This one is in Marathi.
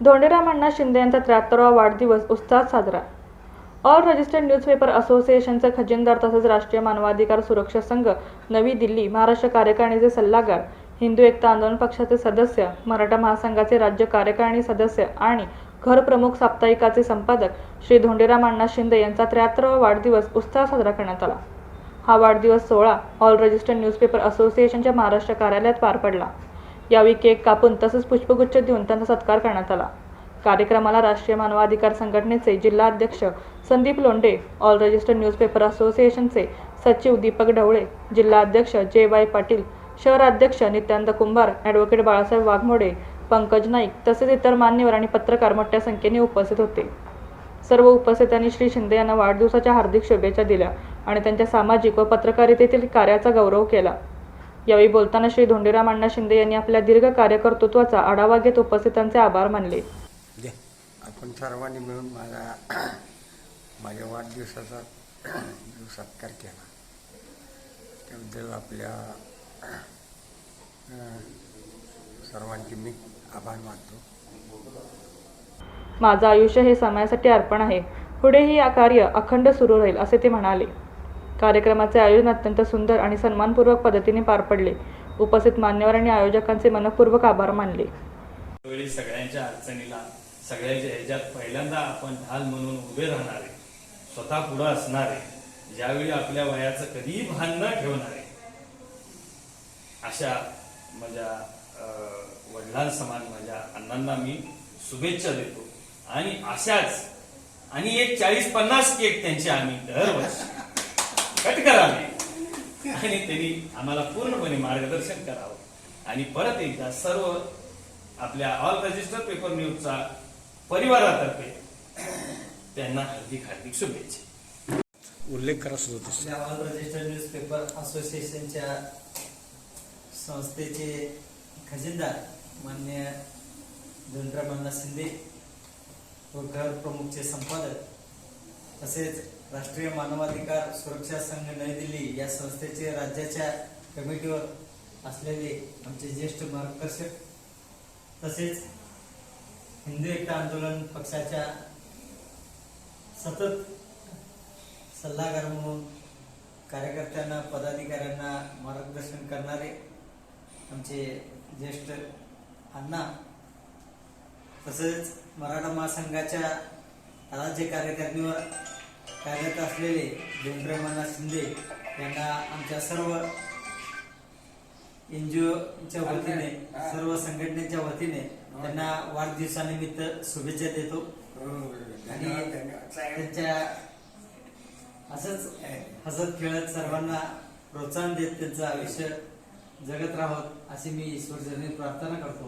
धोंडीराम अण्णा शिंदे यांचा त्र्याहत्तरावा वाढदिवस उत्साहात साजरा. ऑल रजिस्टर्ड न्यूजपेपर असोसिएशनचे खजिनदार तसेच राष्ट्रीय मानवाधिकार सुरक्षा संघ नवी दिल्ली महाराष्ट्र कार्यकारिणीचे सल्लागार हिंदू एकता आंदोलन पक्षाचे सदस्य मराठा महासंघाचे राज्य कार्यकारिणी सदस्य आणि घर प्रमुख साप्ताहिकाचे संपादक श्री धोंडीराम अण्णा शिंदे यांचा त्र्याहत्तरावा वाढदिवस उत्साहात साजरा करण्यात आला. हा वाढदिवस सोहळा ऑल रजिस्टर्ड न्यूजपेपर असोसिएशनच्या महाराष्ट्र कार्यालयात पार पडला. यावेळी केक कापून तसंच पुष्पगुच्छ देऊन त्यांचा सत्कार करण्यात आला. कार्यक्रमाला राष्ट्रीय मानवाधिकार संघटनेचे जिल्हा अध्यक्ष Sandeep Londhe all registered newspaper असोसिएशनचे सचिव दीपक ढवळे जिल्हा अध्यक्ष जे वाय पाटील शहराध्यक्ष नित्यानंद कुंभार ॲडव्होकेट बाळासाहेब वाघमोडे पंकज नाईक तसेच इतर मान्यवर आणि पत्रकार मोठ्या संख्येने उपस्थित होते. सर्व उपस्थितांनी श्री शिंदे यांना वाढदिवसाच्या हार्दिक शुभेच्छा दिल्या आणि त्यांच्या सामाजिक व पत्रकारितेतील कार्याचा गौरव केला. यावेळी बोलताना श्री धोंडीराम अण्णा शिंदे यांनी आपल्या दीर्घ कार्यकर्तृत्वाचा आढावा घेत उपस्थितांचे आभार मानले. आपण सर्वांनी मिळून माझा माझ्या वाढदिवसाचा जो सत्कार केला त्याबद्दल आपल्या सर्वांचे मी आभार मानतो. माझं आयुष्य हे समाजासाठी अर्पण आहे. पुढेही या कार्य अखंड सुरू राहील असे ते म्हणाले. कार्यक्रमाचे आयोजन अत्यंत सुंदर आणि सन्मानपूर्वक पद्धतीने पार पडले. उपस्थित मान्यवर आणि आयोजकांचे मनपूर्वक आभार मानले. वेळी सगळ्यांच्या अडचणीला सगळ्यांच्या ह्याच्यात पहिल्यांदा आपण ढाल म्हणून उभे राहणारे स्वतः पुढं असणारे ज्यावेळी आपल्या वयाचं कधीही भान न ठेवणारे अशा माझ्या अं, वडिलांसमान माझ्या अण्णांना मी शुभेच्छा देतो. आणि अशाच आणि एक चाळीस पन्नास केक त्यांचे आम्ही दरवर्षी कट करावे आणि त्यांनी आम्हाला पूर्णपणे मार्गदर्शन करावं. आणि परत एकदा सर्व आपल्या ऑल रजिस्टर पेपर न्यूजचा परिवारातर्फे त्यांना हार्दिक हार्दिक शुभेच्छा. उल्लेख करा आपल्या ऑल रजिस्टर्ड न्यूजपेपर असोसिएशनच्या संस्थेचे खजिनदार मान्य धनरामांना शिंदे व घर प्रमुखचे संपादक तसेच राष्ट्रीय मानवाधिकार सुरक्षा संघ नवी दिल्ली या संस्थेचे राज्याच्या कमिटीवर असलेले आमचे ज्येष्ठ मार्गदर्शक तसेच हिंदू एकता आंदोलन पक्षाच्या सतत सल्लागार म्हणून कार्यकर्त्यांना पदाधिकाऱ्यांना मार्गदर्शन करणारे आमचे ज्येष्ठ अण्णा तसेच मराठा महासंघाच्या राज्य कार्यकारिणीवर कार्यरत असलेले धोंडरामाना शिंदे यांना आमच्या सर्व एनजीओच्या वतीने सर्व संघटनेच्या वतीने त्यांना वाढदिवसानिमित्त शुभेच्छा देतो. आणि त्यांच्या असंच हसत खेळत सर्वांना प्रोत्साहन देत त्यांचं आयुष्य जगत राहोत अशी मी ईश्वरचरणी प्रार्थना करतो.